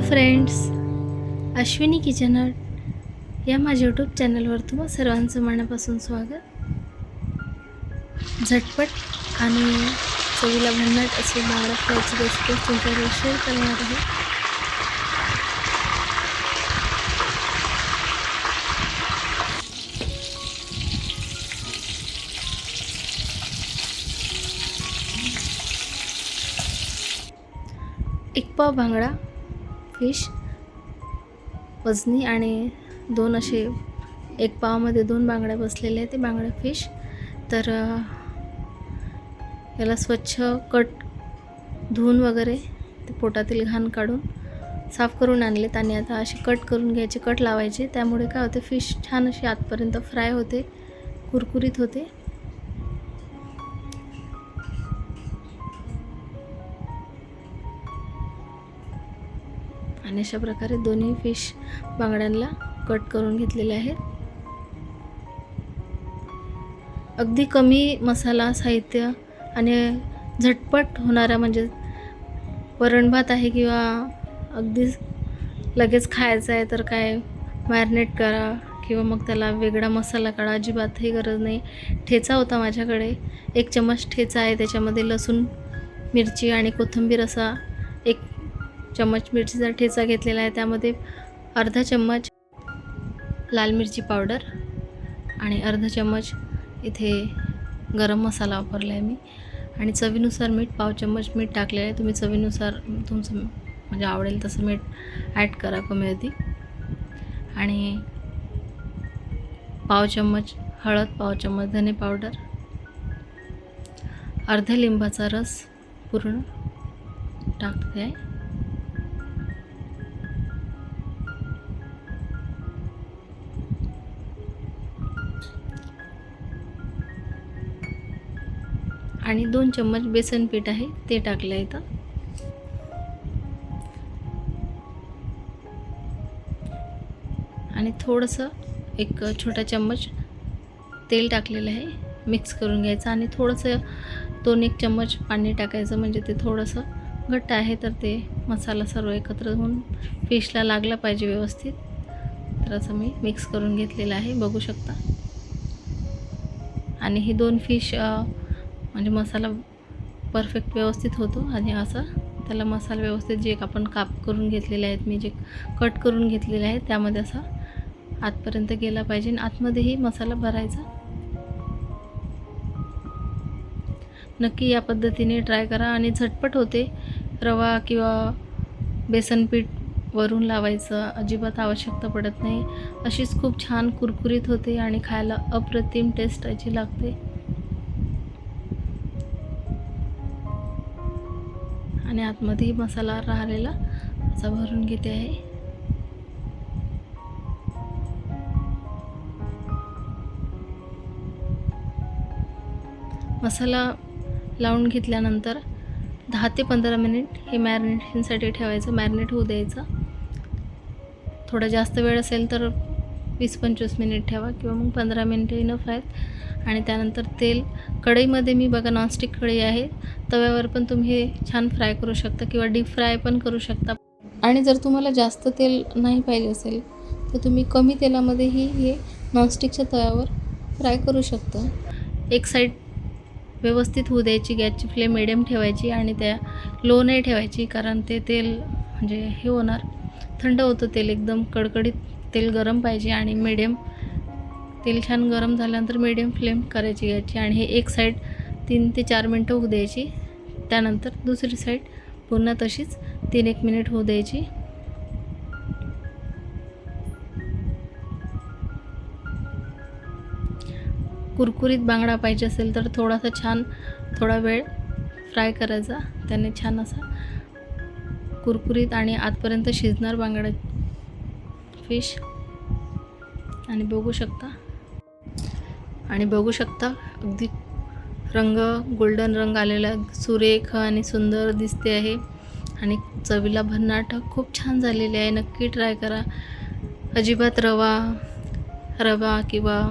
Hello friends Ashwini kitchen या माझ्या YouTube चॅनलवर तुम्हा सर्वांचं मनापासून स्वागत. झटपट आणि चवीला भन्नाट असे बारा फ्रायची रेसिपी तुमच्यावर शेअर करणार आहे. एक पाव बांगडा फिश वजनी आणि दोन असे एक पावामध्ये दोन बांगड्या बसलेले आहेत ते बांगड्या फिश. तर याला स्वच्छ कट धुवून वगैरे ते पोटातील घाण काढून साफ करून आणलेत आणि आता असे कट करून घ्यायचे कट लावायचे. त्यामुळे काय होते फिश छान अशी आतपर्यंत फ्राय होते कुरकुरीत होते. आणि अशा प्रकारे दोन्ही फिश बांगड्यांना कट करून घेतलेले आहेत. अगदी कमी मसाला साहित्य आणि झटपट होणारा म्हणजे वरण भात आहे किंवा अगदी लगेच खायचं आहे तर काय मॅरिनेट करा किंवा मग त्याला वेगळा मसाला काढा अजिबातही गरज नाही. ठेचा होता माझ्याकडे. एक चम्मच ठेचा आहे त्याच्यामध्ये लसूण मिरची आणि कोथिंबीर असा एक चम्मच मिरचीचा ठेचा घेतलेला आहे. त्यामध्ये अर्धा चम्मच लाल मिरची पावडर आणि अर्धा चम्मच इथे गरम मसाला वापरला आहे मी. आणि चवीनुसार मीठ पाव चम्मच मीठ टाकलेलं आहे. तुम्ही चवीनुसार तुमचं म्हणजे आवडेल तसं मीठ ॲड करा कमी होती आणि पाव चम्मच हळद पाव चम्मच धने पावडर अर्ध्या लिंबाचा रस पूर्ण टाकते. आहे आणि दोन चम्मच बेसन पीठ आहे ते टाकलं आहे इथं. आणि थोडंसं एक छोटा चम्मच तेल टाकलेलं आहे मिक्स करून घ्यायचं. आणि थोडंसं दोन एक चम्मच पाणी टाकायचं म्हणजे ते थोडंसं घट्ट आहे तर ते मसाला सर्व एकत्र होऊन फिशला लागला पाहिजे व्यवस्थित. तर असं मी मिक्स करून घेतलेलं आहे बघू शकता. आणि ही दोन फिश म्हणजे मसाला परफेक्ट व्यवस्थित होतो आणि असं त्याला मसाला व्यवस्थित जे आपण काप करून घेतलेले आहेत मी जे कट करून घेतलेले आहेत त्यामध्ये असा आतपर्यंत गेला पाहिजे आणि आतमध्येही मसाला भरायचा. नक्की या पद्धतीने ट्राय करा आणि झटपट होते. रवा किंवा बेसन पीठ वरून लावायचं अजिबात आवश्यकता पडत नाही. अशीच खूप छान कुरकुरीत होते आणि खायला अप्रतिम टेस्ट याची लागते. आणि आतमध्येही मसाला राहिलेला असा भरून घेते आहे. मसाला लावून घेतल्यानंतर दहा ते पंधरा मिनिट हे मॅरिनेशनसाठी ठेवायचं मॅरिनेट होऊ द्यायचं. थोडा जास्त वेळ असेल तर वीस पंचवीस मिनिट ठेवा किंवा मग पंधरा मिनिटं इनफ आहेत. आणि त्यानंतर तेल. कढईमध्ये मी बघा नॉनस्टिक कढई आहे. तव्यावर पण तुम्ही छान फ्राय करू शकता किंवा डीप फ्राय पण करू शकता. आणि जर तुम्हाला जास्त तेल नाही पाहिजे असेल तर तुम्ही कमी तेलामध्येही हे नॉनस्टिकच्या तव्यावर फ्राय करू शकता. एक साईड व्यवस्थित होऊ द्यायची गॅसची फ्लेम मिडियम ठेवायची आणि त्या लो नाही ठेवायची कारण ते तेल म्हणजे हे होणार. थंड होतं तेल एकदम कडकडीत तेल गरम पाहिजे आणि मिडियम तेल छान गरम झाल्यानंतर मिडियम फ्लेम करायची घ्यायची आणि हे एक साईड तीन ते चार मिनटं होऊ द्यायची. त्यानंतर दुसरी साईड पुन्हा तशीच तीन एक मिनिट होऊ द्यायची. कुरकुरीत बांगडा पाहिजे असेल तर थोडासा छान थोडा वेळ फ्राय करायचा. त्याने छान असा कुरकुरीत आणि आतपर्यंत शिजणार बांगडा फिश आणि बघू शकता आणि बघू शकता अगदी रंग गोल्डन रंग आलेला सुरेख आणि सुंदर दिसते आहे. आणि चवीला भन्नाट खूप छान झालेले आहे. नक्की ट्राय करा. अजिबात रवा रवा किंवा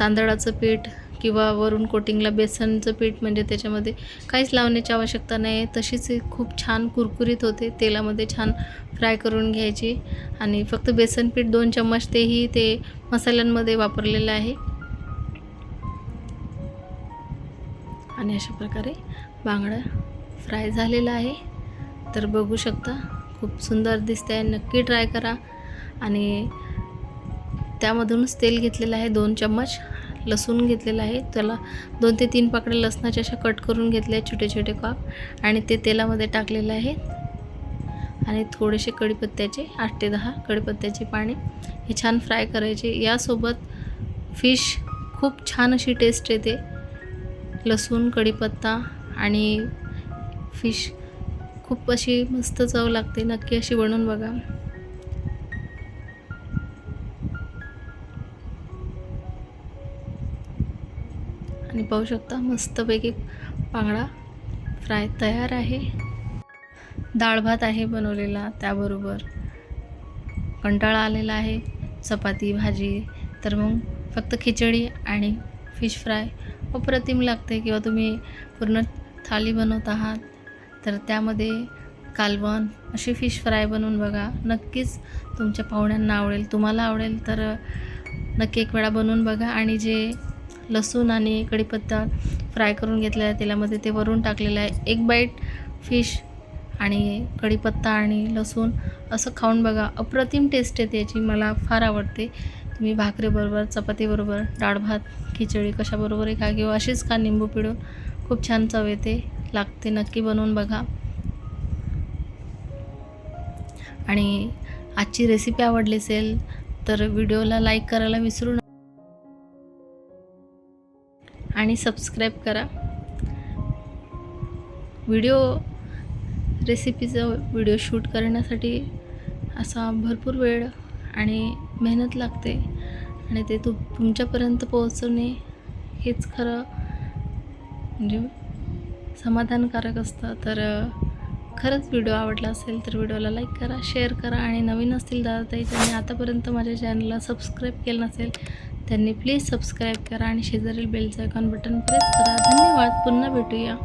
तांदळाचं पीठ किंवा वरून कोटिंगला बेसनचं पीठ म्हणजे त्याच्यामध्ये काहीच लावण्याची आवश्यकता नाही. आहे तशीच खूप छान कुरकुरीत होते. तेलामध्ये छान फ्राय करून घ्यायची. आणि फक्त बेसन पीठ दोन चम्मच तेही ते मसाल्यांमध्ये वापरलेलं आहे. आणि अशा प्रकारे बांगडा फ्राय झालेला आहे. तर बघू शकता खूप सुंदर दिसते आहे नक्की ट्राय करा. आणि त्यामधूनच तेल घेतलेलं आहे दोन चम्मच. लसूण घेतलेलं आहे. त्याला दोन ते तीन पाकड्या लसणाच्या अशा कट करून घेतल्या आहेत छोटे छोटे काप. आणि ते तेलामध्ये टाकलेले आहेत आणि थोडेसे कढीपत्त्याचे आठ ते दहा कढीपत्त्याचे पाणी हे छान फ्राय करायचे. यासोबत फिश खूप छान अशी टेस्ट येते. लसूण कढीपत्ता आणि फिश खूप अशी मस्त चव लागते. नक्की अशी बनवून बघा. आणि पाहू शकता. मस्तपैकी बांगडा फ्राय तयार आहे. डाळ भात आहे बनवलेला त्याबरोबर कंटाळा आलेला आहे. चपाती भाजी तर मग फक्त खिचडी आणि फिश फ्राय. अप्रतिम लागते किंवा तुम्ही पूर्ण थाली बनवत आहात तर त्यामध्ये कालवण अशी फिश फ्राय बनवून बघा. नक्कीच तुमच्या पाहुण्यांना आवडेल तुम्हाला आवडेल तर नक्की एक वेळा बनवून बघा. आणि जे लसूण आणि कढीपत्ता फ्राय करून घेतलेला आहे. तेलामध्ये ते वरून टाकलेलं आहे. एक बाईट फिश आणि कढीपत्ता आणि लसूण असं खाऊन बघा. अप्रतिम टेस्ट येते याची. मला फार आवडते. तुम्ही भाकरीबरोबर चपातीबरोबर डाळ भात खिचडी कशाबरोबरही खा किंवा अशीच खा. निंबू पिळून खूप छान चव येते. लागते नक्की बनवून बघा. आणि आजची रेसिपी आवडली असेल तर व्हिडिओला लाईक करायला विसरू नका आणि सबस्क्राईब करा. व्हिडिओ रेसिपीचा व्हिडिओ शूट करण्यासाठी असा भरपूर वेळ आणि मेहनत लागते. आणि ते तू तुमच्यापर्यंत पोहोचवणे हेच खरं म्हणजे समाधानकारक असतं. तर खरंच व्हिडिओ आवडला असेल तर व्हिडिओला लाईक करा शेअर करा आणि नवीन असतील दादा ताई त्यांनी आतापर्यंत माझ्या चॅनलला सबस्क्राईब केलं नसेल त्यांनी प्लीज सबस्क्राईब करा आणि शेजारील बेलचं आयकॉन बटन प्रेस करा. धन्यवाद. पुन्हा भेटूया.